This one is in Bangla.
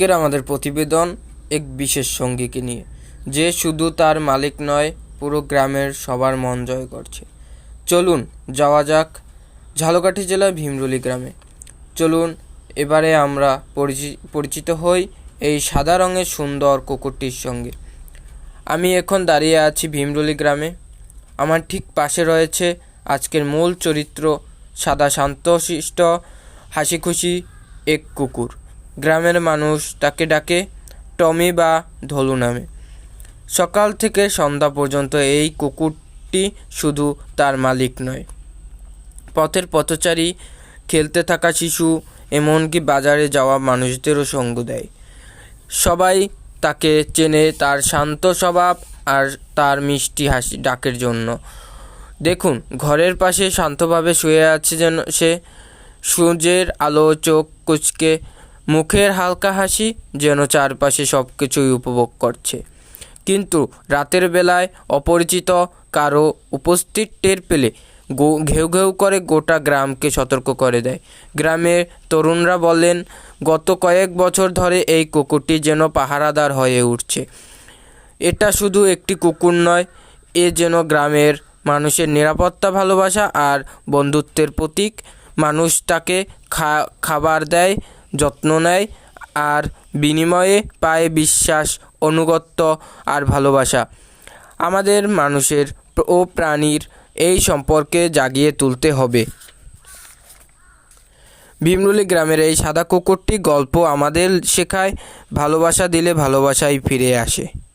আজকের আমাদের প্রতিবেদন এক বিশেষ সঙ্গীকে নিয়ে, যে শুধু তার মালিক নয়, পুরো গ্রামের সবার মন জয় করছে। চলুন যাওয়া যাক ঝালকাঠি জেলার ভীমরুলি গ্রামে। চলুন এবারে আমরা পরিচি- পরিচিত হই এই সাদা রঙের সুন্দর কুকুরটির সঙ্গে। আমি এখন দাঁড়িয়ে আছি ভীমরুলি গ্রামে। আমার ঠিক পাশে রয়েছে আজকের মূল চরিত্র সাদা শান্তশিষ্ট হাসি খুশি এক কুকুর। গ্রামের মানুষ তাকে ডাকে টমি বা ধলু নামে। সকাল থেকে সন্ধ্যা পর্যন্ত এই কুকুরটি শুধু তার মালিক নয়। পথের পথচারী, খেলতে থাকা শিশু, এমনকি বাজারে যাওয়া মানুষদেরও সঙ্গ দেয়। সবাই তাকে চেনে তার শান্ত স্বভাব আর তার মিষ্টি হাসি ডাকের জন্য। দেখুন, ঘরের পাশে শান্তভাবে শুয়ে আছে যেন সে। সূর্যের আলো চোখ কুচকে মুখের হালকা হাসি যেন চারপাশে সব কিছুই উপভোগ করছে। কিন্তু রাতের বেলায় অপরিচিত কারও উপস্থিত টের পেলে ঘেউ ঘেউ করে গোটা গ্রামকে সতর্ক করে দেয়। গ্রামের তরুণরা বলেন, গত কয়েক বছর ধরে এই কুকুরটি যেন পাহারাদার হয়ে উঠছে। এটা শুধু একটি কুকুর নয়, এ যেন গ্রামের মানুষের নিরাপত্তা ভালোবাসা আর বন্ধুত্বের প্রতীক। মানুষ তাকে খাবার দেয় যত্ন নেয় আর বিনিময়ে পায় বিশ্বাস, অনুগত্য আর ভালোবাসা। আমাদের মানুষের ও প্রাণীর এই সম্পর্কে জাগিয়ে তুলতে হবে। ভীমরুলি গ্রামের এই সাদা কুকুরটি গল্প আমাদের শেখায়, ভালোবাসা দিলে ভালোবাসাই ফিরে আসে।